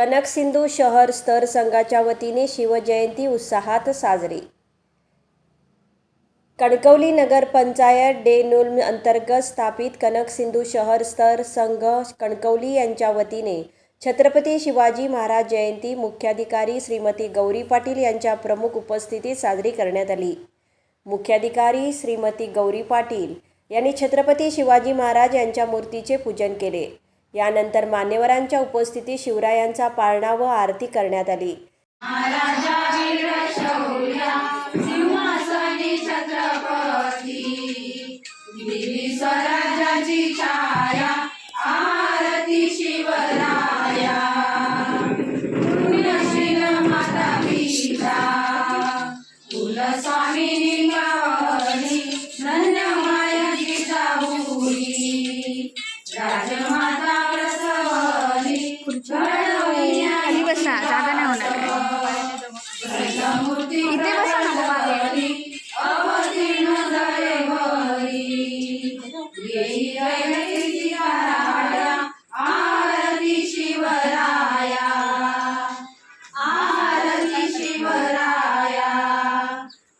कनक सिंधू शहर स्तर संघाच्या वतीने शिवजयंती उत्साहात साजरी. कणकवली नगर पंचायत डेनुल अंतर्गत स्थापित कनक सिंधू शहर स्तर संघ कणकवली यांच्या वतीने छत्रपती शिवाजी महाराज जयंती मुख्याधिकारी श्रीमती गौरी पाटील यांच्या प्रमुख उपस्थितीत साजरी करण्यात आली. मुख्याधिकारी श्रीमती गौरी पाटील यांनी छत्रपती शिवाजी महाराज यांच्या मूर्तीचे पूजन केले. यानंतर मान्यवरांच्या उपस्थितीत शिवरायांचा पाळणा व आरती करण्यात आली. सिंहासनी छत्रपती. स्वराज्याची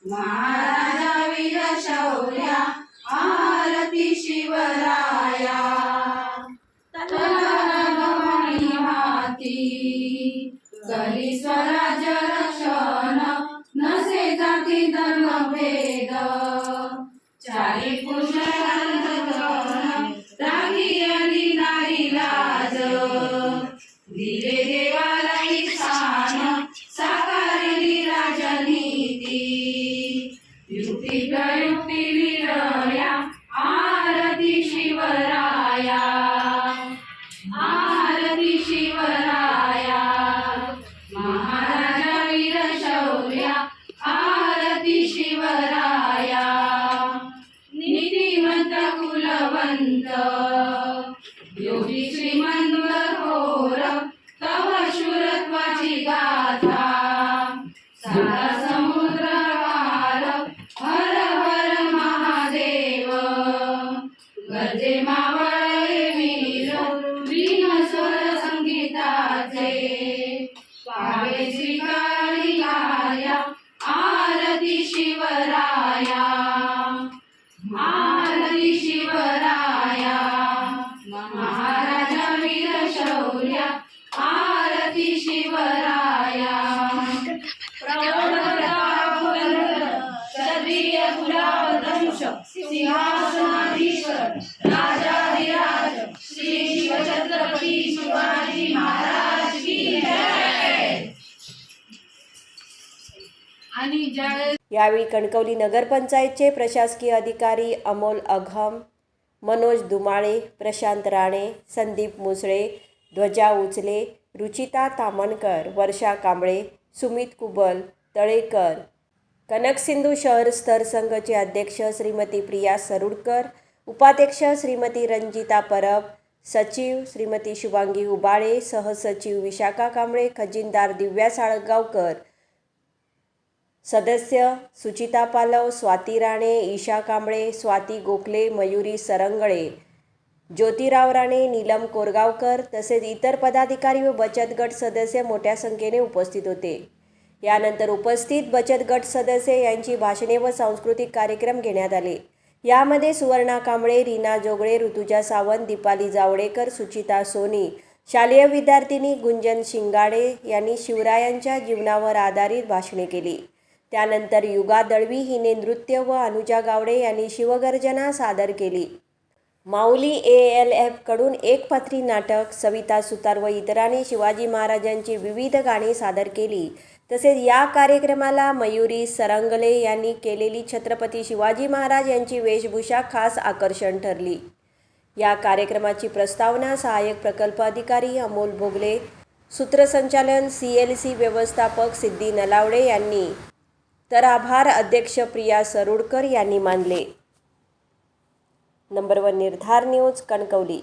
महाराजा वीर शौर्या आरती शिवराया. तलवारी माती करी स्वरा Lajima Vara. यावेळी कणकवली नगरपंचायतचे प्रशासकीय अधिकारी अमोल अघम मनोज दुमाळे प्रशांत राणे संदीप मुसळे ध्वजा उचले रुचिता तामणकर वर्षा कांबळे सुमित कुबल तळेकर. कनक सिंधू शहर स्तर संघचे अध्यक्ष श्रीमती प्रिया सरुडकर उपाध्यक्ष श्रीमती रंजिता परब सचिव श्रीमती शुभांगी उबाळे सहसचिव विशाखा कांबळे खजिनदार दिव्या साळगावकर सदस्य सुचिता पालव स्वाती राणे ईशा कांबळे स्वाती गोखले मयुरी सरंगळे ज्योतिराव राणे नीलम कोरगावकर तसेच इतर पदाधिकारी व बचत गट सदस्य मोठ्या संख्येने उपस्थित होते. यानंतर उपस्थित बचत गट सदस्य यांची भाषणे व सांस्कृतिक कार्यक्रम घेण्यात आले. यामध्ये सुवर्णा कांबळे रीना जोगळे ऋतुजा सावंत दीपाली जावडेकर सुचिता सोनी शालेय विद्यार्थिनी गुंजन शिंगाडे यांनी शिवरायांच्या जीवनावर आधारित भाषणे केली. त्यानंतर युगा दळवी हिने नृत्य व अनुजा गावडे यांनी शिवगर्जना सादर केली. माऊली ए एल एफकडून एक पात्री नाटक सविता सुतार व इतरांनी शिवाजी महाराजांची विविध गाणी सादर केली. तसेच या कार्यक्रमाला मयुरी सरंगले यांनी केलेली छत्रपती शिवाजी महाराज यांची वेशभूषा खास आकर्षण ठरली. या कार्यक्रमाची प्रस्तावना सहाय्यक प्रकल्प अधिकारी अमोल भोगले सूत्रसंचालन सी एल सी व्यवस्थापक सिद्धी नलावडे यांनी तर आभार अध्यक्ष प्रिया सरुडकर यांनी मानले. Number one Nirdhar news Kankavli.